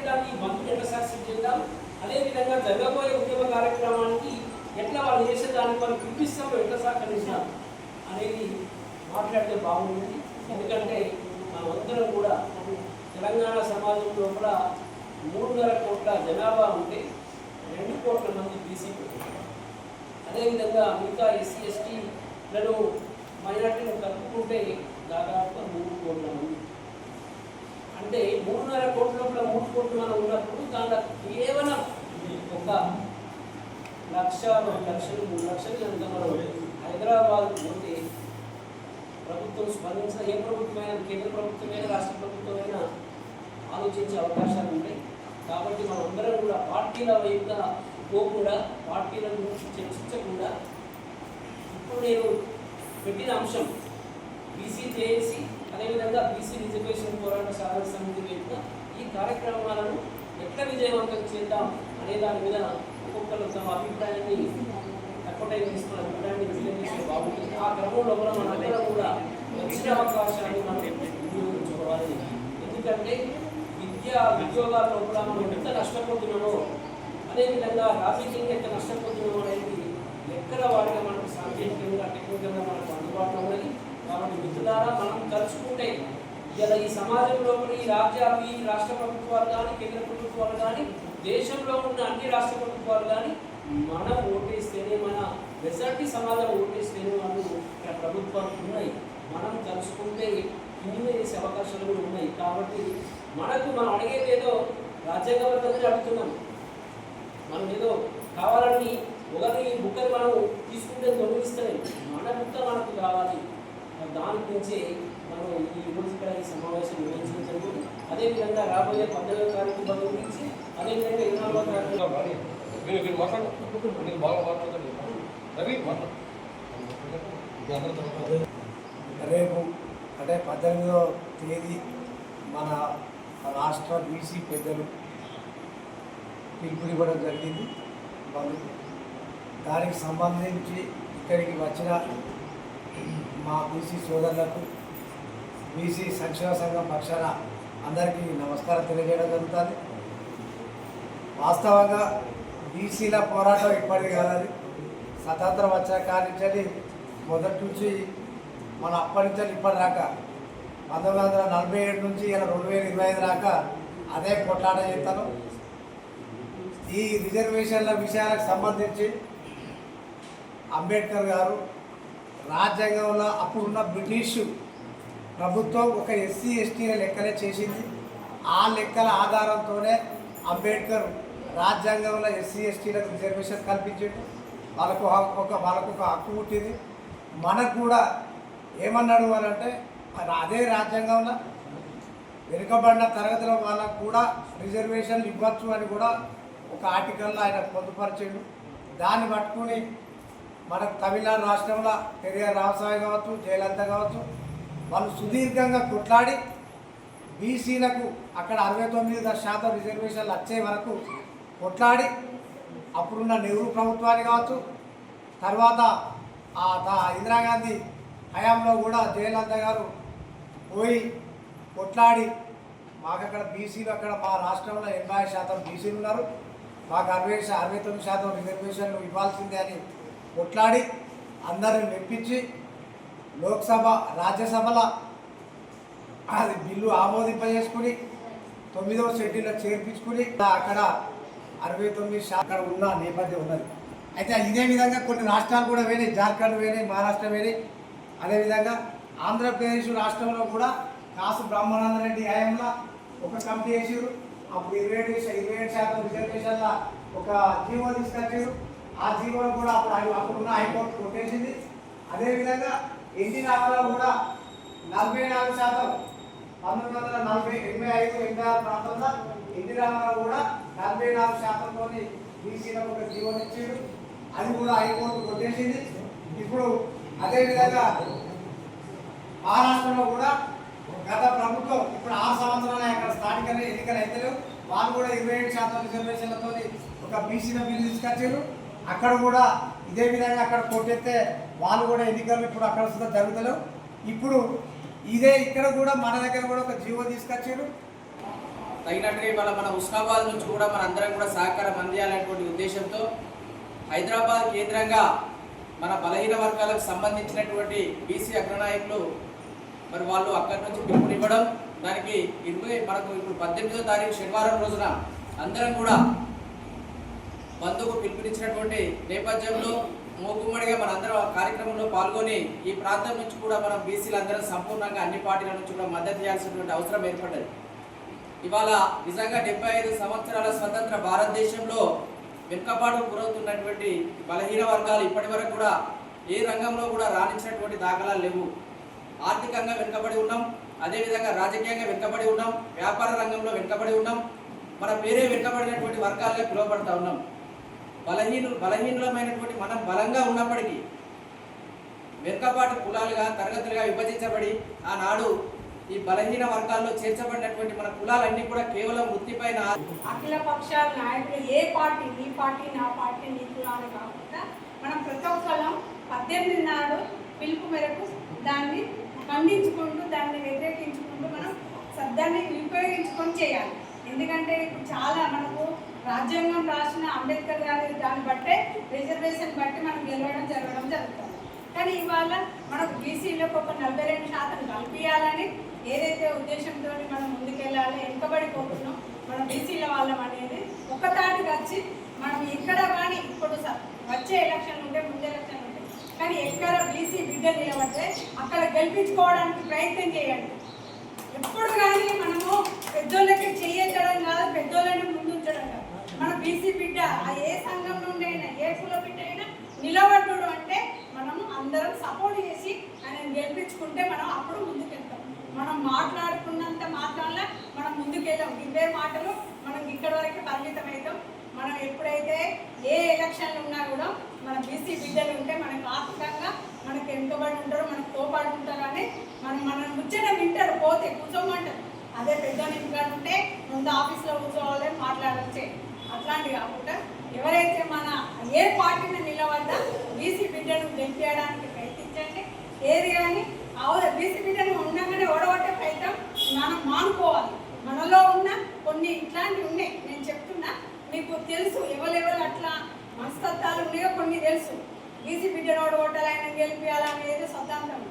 చేద్దాం ఈ బంధుని ఎట్లా సక్సెస్ చేద్దాం? అదేవిధంగా జరగబోయే ఉద్యమ కార్యక్రమానికి ఎట్లా వాళ్ళు చేసేదానికి వాళ్ళు పిలిపిస్తాం ఎట్లా సహకరిస్తాం అనేది మాట్లాడితే బాగుంటుంది. ఎందుకంటే మనమందరం కూడా తెలంగాణ సమాజం లోపల మూడున్నర కోట్ల జనాభా ఉంటే రెండు కోట్ల మంది బీసీ అదేవిధంగా మిగతా ఎస్సీ ఎస్టీలను మైనార్టీలు కలుపుకుంటే దాదాపు మూడు కోట్ల మంది అంటే మూడున్నర కోట్ల లోపల మూడు కోట్లు మనం ఉన్నప్పుడు దాంట్లో కేవలం ఒక లక్ష రెండు లక్షలు మూడు లక్షలు కనుక మనం హైదరాబాద్ పోతే ప్రభుత్వం స్పందించిన ఏ ప్రభుత్వమైన కేంద్ర ప్రభుత్వమైన రాష్ట్ర ప్రభుత్వమైనా ఆలోచించే అవకాశాలు ఉన్నాయి. కాబట్టి మనందరం కూడా పార్టీల వైపుగా పోకుండా పార్టీలను చర్చించకుండా ఇప్పుడు నేను పెట్టిన అంశం బీసీ జేఏసీ అదేవిధంగా బీసీ రిజర్వేషన్ పోరాట సాధన సమితి వైపుగా ఈ కార్యక్రమాలను ఎట్లా విజయవంతం చేద్దాం అనే దాని మీద ఒక్కొక్కరు తమ అభిప్రాయాన్ని తక్కువ తీసుకున్న అభిప్రాయాన్ని విశ్లేషిస్తే బాగుంటుంది ఆ క్రమంలో కూడా మనందరం కూడా వచ్చిన అవకాశాన్ని మనం వినియోగించుకోవాలి ఎందుకంటే విద్య ఉద్యోగాల్లో కూడా మనం ఎంత నష్టపోతున్నామో అదేవిధంగా రాజకీయంగా ఎంత నష్టపోతున్నామో అనేది ఎక్కడ వాడిగా మనకు సాంకేతికంగా టెక్నికల్గా మనకు అందుబాటులో ఉన్నది కాబట్టి మిత్రులారా మనం తలుచుకుంటే ఇలా ఈ సమాజంలో ఈ రాజ్యాలు ఈ రాష్ట్ర ప్రభుత్వాలు కానీ కేంద్ర ప్రభుత్వాలు కానీ దేశంలో ఉన్న అన్ని రాష్ట్ర ప్రభుత్వాలు కానీ మనం ఓటేస్తేనే మన మెజార్టీ సమాజం ఓటేస్తేనే వాళ్ళు ఇక్కడ ప్రభుత్వాలు ఉన్నాయి. మనం కలుసుకుంటే ఇన్ని చేసే అవకాశాలు కూడా ఉన్నాయి. కాబట్టి మనకు మనం అడిగేది ఏదో రాజ్యాంగబద్ధంగా అడుగుతున్నాం. మనం ఏదో కావాలని ఒకరి బుక్కని మనం తీసుకుంటే దొంగిలిస్తలేం మన బుక్క మనకు కావాలి. దాని గురించే మనం ఈ రోజు ఇక్కడ ఈ సమావేశం నిర్వహించడం జరుగుతుంది. అదేవిధంగా రాబోయే పద్దెనిమిదో తారీఖు బంధు గురించి అదేవిధంగా ఇరవై నాలుగో తారీఖు మీరు మీరు మాట్లాడు. నేను బాగా రవి. రేపు అంటే పద్దెనిమిదవ తేదీ మన రాష్ట్ర బీసీ పెద్దలు పిలుపునివ్వడం జరిగింది. వాళ్ళు దానికి సంబంధించి ఇక్కడికి వచ్చిన మా బీసీ సోదరులకు బీసీ సంక్షేమ సంఘం పక్షాన అందరికీ నమస్కారం తెలియజేయడం జరుగుతుంది. వాస్తవంగా బీసీల పోరాటం ఇప్పటిది కాదు స్వతంత్రం వచ్చిన కాడి నుంచి మొదటి నుంచి మన అప్పటి నుంచి ఇప్పటిదాకా పంతొమ్మిది వందల నలభై ఏడు నుంచి ఇలా రెండు వేల ఇరవై ఐదు దాకా అదే కొట్లాట చేస్తాను. ఈ రిజర్వేషన్ల విషయాలకు సంబంధించి అంబేద్కర్ గారు రాజ్యాంగంలో అప్పుడున్న బ్రిటిష్ ప్రభుత్వం ఒక ఎస్సీ ఎస్టీల లెక్కలే చేసింది. ఆ లెక్కల ఆధారంతోనే అంబేద్కర్ రాజ్యాంగంలో ఎస్సీ ఎస్టీలకు రిజర్వేషన్ కల్పించాడు. వాళ్ళకు హక్కు- ఒక వాళ్ళకు ఒక హక్కు పుట్టింది. మనకు కూడా ఏమన్నాడు అని అంటే అది అదే రాజ్యాంగంలో వెనుకబడిన తరగతుల వాళ్ళకు కూడా రిజర్వేషన్లు ఇవ్వచ్చు అని కూడా ఒక ఆర్టికల్లో ఆయన పొందుపరిచాడు. దాన్ని పట్టుకుని మన తమిళనాడు రాష్ట్రంలో పెరియార్ రామస్వామి కావచ్చు జయలలిత కావచ్చు వాళ్ళు సుదీర్ఘంగా కొట్లాడి బీసీలకు అక్కడ అరవై తొమ్మిది శాతం రిజర్వేషన్లు వచ్చే వరకు కొట్లాడి అప్పుడున్న నెహ్రూ ప్రభుత్వాన్ని కావచ్చు తర్వాత ఆ ఇందిరాగాంధీ హయాంలో కూడా జయలలిత గారు పోయి కొట్లాడి మాకు అక్కడ బీసీలు అక్కడ మా రాష్ట్రంలో ఎనభై శాతం బీసీలు ఉన్నారు మాకు అరవై అరవై తొమ్మిది శాతం రిజర్వేషన్లు ఇవ్వాల్సిందే అని కొట్లాడి అందరిని మెప్పించి లోక్సభ రాజ్యసభల అది బిల్లు ఆమోదింపజేసుకుని తొమ్మిదవ షెడ్యూల్లో చేర్పించుకుని అక్కడ అరవై తొమ్మిది శాతం అక్కడ ఉన్న నేపథ్యం ఉన్నది. అయితే ఇదే విధంగా కొన్ని రాష్ట్రాలు కూడా పోయినాయి. జార్ఖండ్ పోయినాయి మహారాష్ట్ర పోయినాయి. అదేవిధంగా ఆంధ్రప్రదేశ్ రాష్ట్రంలో కూడా కాసు బ్రహ్మానంద రెడ్డి హయాంలో ఒక కమిటీ వేసారు అప్పుడు ఇరవై ఏడు ఇరవై ఏడు శాతం రిజర్వేషన్ల ఒక జీవో తీసుకొచ్చారు ఆ జీవోను కూడా అప్పుడు అప్పుడున్న హైకోర్టు కొట్టేసింది. అదేవిధంగా ఎన్టీ రామారావు కూడా నలభై నాలుగు శాతం పంతొమ్మిది వందల నలభై ఎనభై ఐదు ఎనభై ఆరు ప్రాంతంలో ఎన్టీ రామారావు కూడా నలభై నాలుగు శాతంతో బీసీలకు ఒక జీవనం ఇచ్చాడు. అది కూడా హైకోర్టు కొట్టేసింది. ఇప్పుడు అదేవిధంగా మహారాష్ట్రలో కూడా గత ప్రభుత్వం ఇప్పుడు ఆరు సంవత్సరాలు అక్కడ స్థానిక ఎన్నికలు అయితే వాళ్ళు కూడా ఇరవై ఏడు శాతం రిజర్వేషన్లతో ఒక బీసీల బిల్లు తీసుకొచ్చారు అక్కడ కూడా ఇదే విధంగా అక్కడ కొట్టేస్తే వాళ్ళు కూడా ఎన్నికలు ఇప్పుడు అక్కడ సుద్ధా జరుగుతలేవు. ఇప్పుడు ఇదే ఇక్కడ కూడా మన దగ్గర కూడా ఒక జీవో తీసుకొచ్చారు. తగినట్టుగా ఇవాళ మన ఉస్నాబాద్ నుంచి కూడా మన అందరం కూడా సహకారం అందియాలనేటువంటి ఉద్దేశంతో హైదరాబాద్ కేంద్రంగా మన బలహీన వర్గాలకు సంబంధించినటువంటి బీసీ అగ్రనాయకులు మరి వాళ్ళు అక్కడి నుంచి పిలుపునివ్వడం దానికి ఇరవై మనకు ఇప్పుడు పద్దెనిమిదో తారీఖు శనివారం రోజున అందరం కూడా బంధుకు పిలుపునిచ్చినటువంటి నేపథ్యంలో మూకుమ్మడిగా మనందరం ఆ కార్యక్రమంలో పాల్గొని ఈ ప్రాంతం నుంచి కూడా మనం బీసీలందరం సంపూర్ణంగా అన్ని పార్టీల నుంచి కూడా మద్దతు చేయాల్సినటువంటి అవసరం ఏర్పడ్డది. ఇవాళ నిజంగా డెబ్బై ఐదు సంవత్సరాల స్వతంత్ర భారతదేశంలో వెనుకబాటు గురవుతున్నటువంటి బలహీన వర్గాలు ఇప్పటి వరకు కూడా ఏ రంగంలో కూడా రాణించినటువంటి దాఖలాలు లేవు. ఆర్థికంగా వెనుకబడి ఉన్నాం అదేవిధంగా రాజకీయంగా వెనుకబడి ఉన్నాం వ్యాపార రంగంలో వెనుకబడి ఉన్నాం మన పేరే వెనుకబడినటువంటి వర్గాలుగా పిలువబడతా ఉన్నాం. బలహీనులు బలహీనులమైనటువంటి మనం బలంగా ఉన్నప్పటికీ వెనుకపాటు కులాలుగా తరగతులుగా విభజించబడి ఆనాడు ఈ బలహీన వర్గాల్లో చేర్చబడినటువంటి మన కులాలన్నీ కూడా కేవలం వృత్తిపైన అఖిల పక్షాల నాయకులు ఏ పార్టీ నీ పార్టీ నా పార్టీ నీ కులాలు కాకుండా మనం ప్రతి ఒక్కరం పద్దెనిమిది నాడు పిలుపు మేరకు దాన్ని ఖండించుకుంటూ దాన్ని వ్యతిరేకించుకుంటూ మనం దాన్ని ఉపయోగించుకొని చేయాలి. ఎందుకంటే ఇప్పుడు చాలా మనకు రాజ్యాంగం రాసిన అంబేద్కర్ గారి దాన్ని బట్టే రిజర్వేషన్ బట్టి మనం గెలవడం జరగడం జరుగుతుంది. కానీ ఇవాళ మనకు బీసీలకు ఒక నలభై రెండు శాతం కల్పించాలని ఏదైతే ఉద్దేశంతో మనం ముందుకెళ్ళాలి వెనుకబడిపోతున్నాం మనం బీసీల వాళ్ళం అనేది ఒక వచ్చి మనం ఎక్కడ కానీ ఇప్పుడు స- వచ్చే ఎలక్షన్ ఉంటే ముందు ఎలక్షన్ ఉంటే కానీ ఎక్కడ బీసీ బిడ్డ నిలబడితే అక్కడ గెలిపించుకోవడానికి ప్రయత్నం చేయండి. ఎప్పుడు కానీ మనము పెద్దోళ్ళకి చేయడం కాదు పెద్దోళ్ళని ముందు ఉంచడం కాదు. మన బీసీ బిడ్డ ఆ ఏ సంఘం నుండి అయినా ఏ కుల బిడ్డ అయినా నిలబడ్డు అంటే మనము అందరం సపోర్ట్ చేసి ఆయన గెలిపించుకుంటే మనం అప్పుడు ముందుకెళ్తాం. మనం మాట్లాడుకున్నంత మాత్రాన మనం ముందుకెళ్ళాం. ఇవే మాటలు మనం ఇక్కడ వరకు పరిమితం అవుతాం. మనం ఎప్పుడైతే ఏ ఎలక్షన్లు ఉన్నా కూడా మన బీసీ బిడ్డలు ఉంటే మనకు ఆర్థికంగా మనకు ఎంతబడి ఉంటారు మనకు తోపాటు ఉంటారు అని మనం మనం ముచ్చట వింటారు. పోతే కూర్చోమంటారు. అదే పెద్ద నింపుగా ఉంటే ముందు ఆఫీస్లో కూర్చోవాలి మాట్లాడచ్చే. అట్లాంటి కాకుండా ఎవరైతే మన ఏ పార్టీని నిలబడ్డా బీసీ బిడ్డను గెలిపించడానికి ప్రయత్నించండి. ఏది కానీ అవును బీసీ బిడ్డను ఉండగానే ఓడగొట్టే ప్రయత్నం మనం మానుకోవాలి. మనలో ఉన్న కొన్ని ఇట్లాంటివి ఉన్నాయి. నేను చెప్తున్నా మీకు తెలుసు ఎవరెవరు అట్లా మనస్తత్వాలు ఉన్నాయో కొన్ని తెలుసు. బీసీ బిడ్డను ఓడగొట్టాలి ఆయన గెలిపించాలనేది సిద్ధాంతం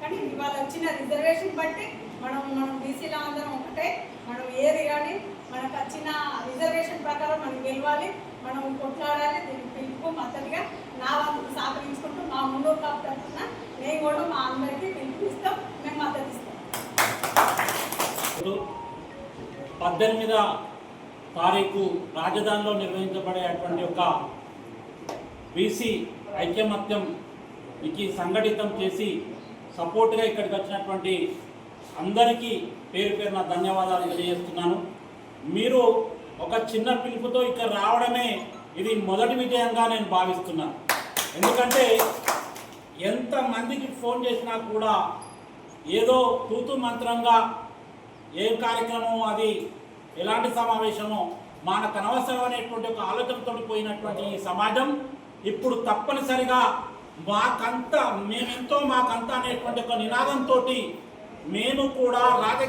కానీ ఇవాళ వచ్చిన రిజర్వేషన్ బట్టి మనం మనం బీసీలో అందరం ఒకటే. మనం ఏది కానీ మనకు వచ్చిన రిజర్వేషన్ ప్రకారం మనం గెలవాలి మనం కొట్లాడాలి దీనికి పిలుపు మద్దతుగా నా వంతు సహకరించుకుంటూ మా ముందు తరఫున నేను కూడా మా అందరికీ పిలుపునిస్తాం మేము మద్దతు ఇస్తాం. పద్దెనిమిద తారీఖు రాజధానిలో నిర్వహించబడేటువంటి ఒక బీసీ ఐక్యమత్యం iki సంఘటితం చేసి సపోర్ట్గా ఇక్కడికి వచ్చినటువంటి అందరికీ పేరు పేరున ధన్యవాదాలు తెలియజేస్తున్నాను. మీరు ఒక చిన్న పిలుపుతో ఇక్కడ రావడమే ఇది మొదటి విజయంగా నేను భావిస్తున్నాను. ఎందుకంటే ఎంతమందికి ఫోన్ చేసినా కూడా ఏదో తూతు మంత్రంగా ఏం కార్యక్రమం అది ఎలాంటి సమావేశమో మనకు అనవసరం అనేటువంటి ఒక ఆలోచనతో పోయినటువంటి ఈ సమాజం ఇప్పుడు తప్పనిసరిగా మాకంతా మేమెంతో మాకంతా అనేటువంటి ఒక నినాదంతో మేము కూడా రాజకీయ